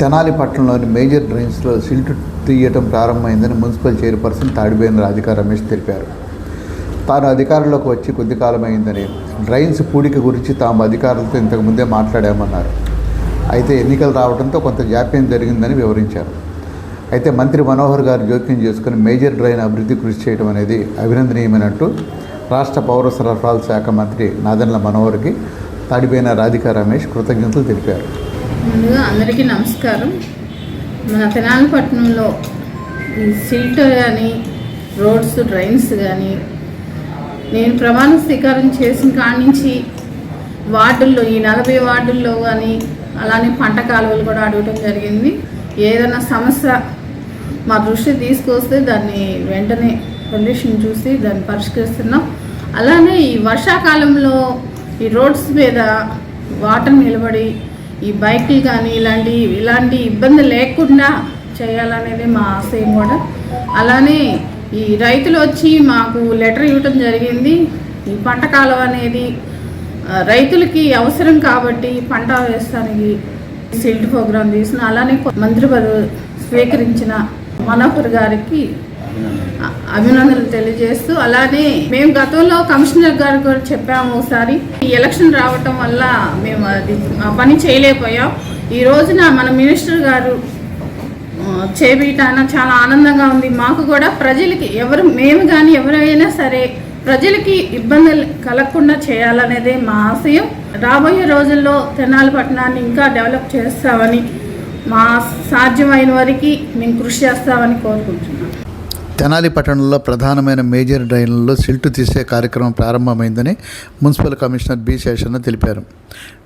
తెనాలి పట్టణంలోని major డ్రైన్స్లో silt తీయటం ప్రారంభమైందని మున్సిపల్ చైర్పర్సన్ తాడిబేన రాధికా రమేష్ తెలిపారు. తాను అధికారంలోకి వచ్చి కొద్ది కాలమైందని డ్రైన్స్ పూడిక గురించి తాము అధికారులతో ఇంతకుముందే మాట్లాడామన్నారు. అయితే ఎన్నికలు రావడంతో కొంత జాప్యం జరిగిందని వివరించారు. అయితే మంత్రి మనోహర్ గారు జోక్యం చేసుకుని మేజర్ డ్రైన్ అభివృద్ధి కృషి చేయడం అనేది అభినందనీయమైనట్టు రాష్ట్ర పౌర సరఫరాల శాఖ మంత్రి నాదన్ల మనోహర్కి తాడిపోయిన రాధికా రమేష్ కృతజ్ఞతలు తెలిపారు. ముందుగా అందరికీ నమస్కారం. మన తెనాలిపట్నంలో ఈ సిల్ట్ కానీ రోడ్స్ డ్రైన్స్ కానీ నేను ప్రమాణ స్వీకారం చేసిన కాడి నుంచి వార్డుల్లో ఈ నలభై వార్డుల్లో కానీ అలానే పంట కాలువలు కూడా అడగటం జరిగింది. ఏదైనా సమస్య మా దృష్టి తీసుకొస్తే దాన్ని వెంటనే కండిషన్ చూసి దాన్ని పరిష్కరిస్తున్నాం. అలానే ఈ వర్షాకాలంలో ఈ రోడ్స్ మీద వాటర్ నిలబడి ఈ బైక్లు కానీ ఇలాంటి ఇలాంటి ఇబ్బంది లేకుండా చేయాలనేది మా ఆశయం కూడా. అలానే ఈ రైతులు వచ్చి మాకు లెటర్ ఇవ్వటం జరిగింది. ఈ పంట కాలం అనేది రైతులకి అవసరం కాబట్టి పంట వేస్తానికి సిల్ట్ ప్రోగ్రాం తీసిన అలానే మంత్రి స్వీకరించిన మనోహర్ గారికి అభినందనలు తెలియజేస్తూ అలానే మేము గతంలో కమిషనర్ గారు కూడా చెప్పాము ఒకసారి ఈ ఎలక్షన్ రావటం వల్ల మేము అది పని చేయలేకపోయాం. ఈ రోజున మన మినిస్టర్ గారు చేపీయటాన చాలా ఆనందంగా ఉంది. మాకు కూడా ప్రజలకి ఎవరు మేము కానీ ఎవరైనా సరే ప్రజలకి ఇబ్బందులు కలగకుండా చేయాలనేదే మా ఆశయం. రాబోయే రోజుల్లో తెనాలి పట్టణాన్ని ఇంకా డెవలప్ చేస్తామని మా సాధ్యమైన వరకు మేము కృషి చేస్తామని కోరుకుంటున్నాం. తెనాలి పట్టణంలో ప్రధానమైన మేజర్ డ్రైన్లలో సిల్టు తీసే కార్యక్రమం ప్రారంభమైందని మున్సిపల్ కమిషనర్ బి శేషన్న తెలిపారు.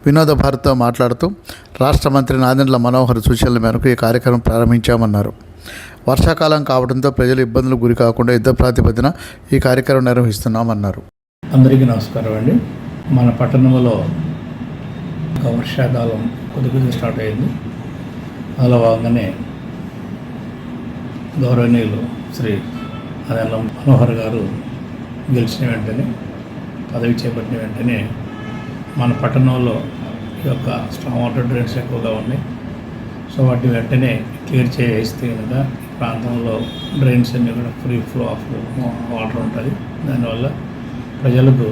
వినోద భారత్తో మాట్లాడుతూ రాష్ట్ర మంత్రి నాదెండ్ల మనోహర్ సూచనల మేరకు ఈ కార్యక్రమం ప్రారంభించామన్నారు. వర్షాకాలం కావడంతో ప్రజలు ఇబ్బందులకు గురి కాకుండా యుద్ధ ప్రాతిపదిన ఈ కార్యక్రమం నిర్వహిస్తున్నామన్నారు. అందరికీ నమస్కారం అండి. మన పట్టణంలో వర్షాకాలం కొద్ది కొద్దిగా స్టార్ట్ అయింది. అలా భాగంగానే గౌరవనీయులు శ్రీ అదెల్ల మనోహర్ గారు గెలిచిన వెంటనే పదవి చేపట్టిన వెంటనే మన పట్టణంలో ఈ యొక్క స్ట్రాంగ్ వాటర్ డ్రైన్స్ ఎక్కువగా ఉన్నాయి. సో వాటిని వెంటనే క్లియర్ చేస్తే కనుక ఈ ప్రాంతంలో డ్రైన్స్ అన్నీ కూడా ఫ్రీ ఫ్లో ఆఫ్ వాటర్ ఉంటుంది. దానివల్ల ప్రజలకు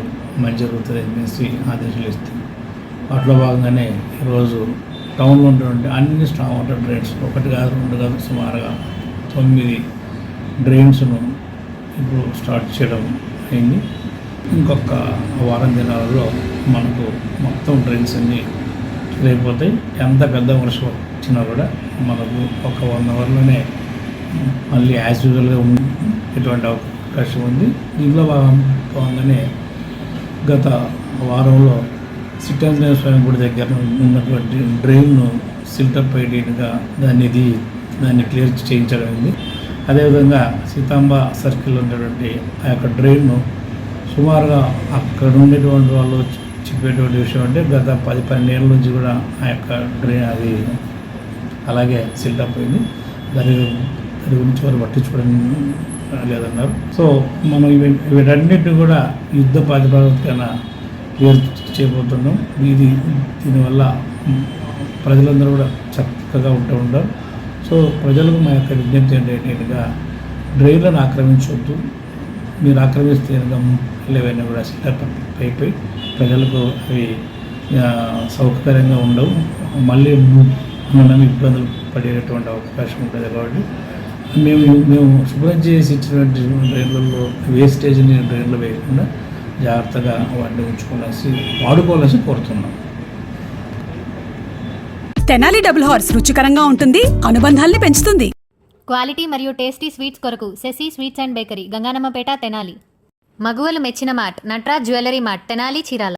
మంచి జరుగుతుంది చెప్పేసి ఆదేశాలు ఇస్తుంది వాటిలో భాగంగానే ఈరోజు టౌన్లో ఉన్నటువంటి అన్ని స్ట్రాంగ్ వాటర్ డ్రైన్స్ ఒకటి కాదు రెండు కాదు సుమారుగా తొమ్మిది డ్రైన్స్ను ఇప్పుడు స్టార్ట్ చేయడం అయింది. ఇంకొక వారం దినాలలో మనకు మొత్తం డ్రైన్స్ అన్నీ లేకపోతే ఎంత పెద్ద వర్షం వచ్చినా కూడా మనకు ఒక వన్ అవర్లోనే మళ్ళీ యాజ్ యూజువల్గా ఎటువంటి అవకాశం ఉంది. దీనిలో భాగం- భాగంగానే గత వారంలో సిట్టాంజనేయ స్వామి గుడి దగ్గర ఉన్నటువంటి డ్రైన్ను సిల్టప్ అయ్యేట్టుగా దాన్ని ఇది దాన్ని క్లియర్ చేయించడం అయింది. అదేవిధంగా సీతాంబ సర్కిల్ ఉన్నటువంటి ఆ యొక్క డ్రైన్ను సుమారుగా అక్కడ ఉండేటువంటి వాళ్ళు చెప్పేటువంటి విషయం అంటే గత పది పన్నెండేళ్ళ నుంచి కూడా ఆ యొక్క డ్రైన్ అది అలాగే సిల్టప్ అయింది. దాని దాని గురించి వారు పట్టించుకోవడం లేదన్నారు. సో మనం ఇవి వీటన్నిటిని కూడా యుద్ధ ప్రాతిపదికన క్లియర్ చేయబోతున్నాం. ఇది దీనివల్ల ప్రజలందరూ కూడా చక్కగా ఉంటూ ఉంటారు. సో ప్రజలకు మా యొక్క విజ్ఞప్తి ఏంటంటేగా డ్రైన్లను ఆక్రమించవద్దు మీరు ఆక్రమిస్తే లేవైనా కూడా సెటప్ అయిపోయి ప్రజలకు అవి సౌకర్యంగా ఉండవు. మళ్ళీ మనం ఇబ్బందులు పడేటటువంటి అవకాశం ఉంటుంది కాబట్టి మేము మేము శుభ్రం చేసి ఇచ్చినటువంటి డ్రైన్లలో వేస్టేజ్ని డ్రైన్లో వేయకుండా జాగ్రత్తగా వాటిని ఉంచుకోవాల్సి వాడుకోవాల్సి కోరుతున్నాం. తెనాలి డబుల్ హార్స్ రుచికరంగా ఉంటుంది అనుబంధాల్ని పెంచుతుంది. క్వాలిటీ మరియు టేస్టీ స్వీట్స్ కొరకు Sashi sweets and bakery Ganganammapeta Tenali. మగువలు మెచ్చిన mart Natraj jewellery mart Tenali Chirala.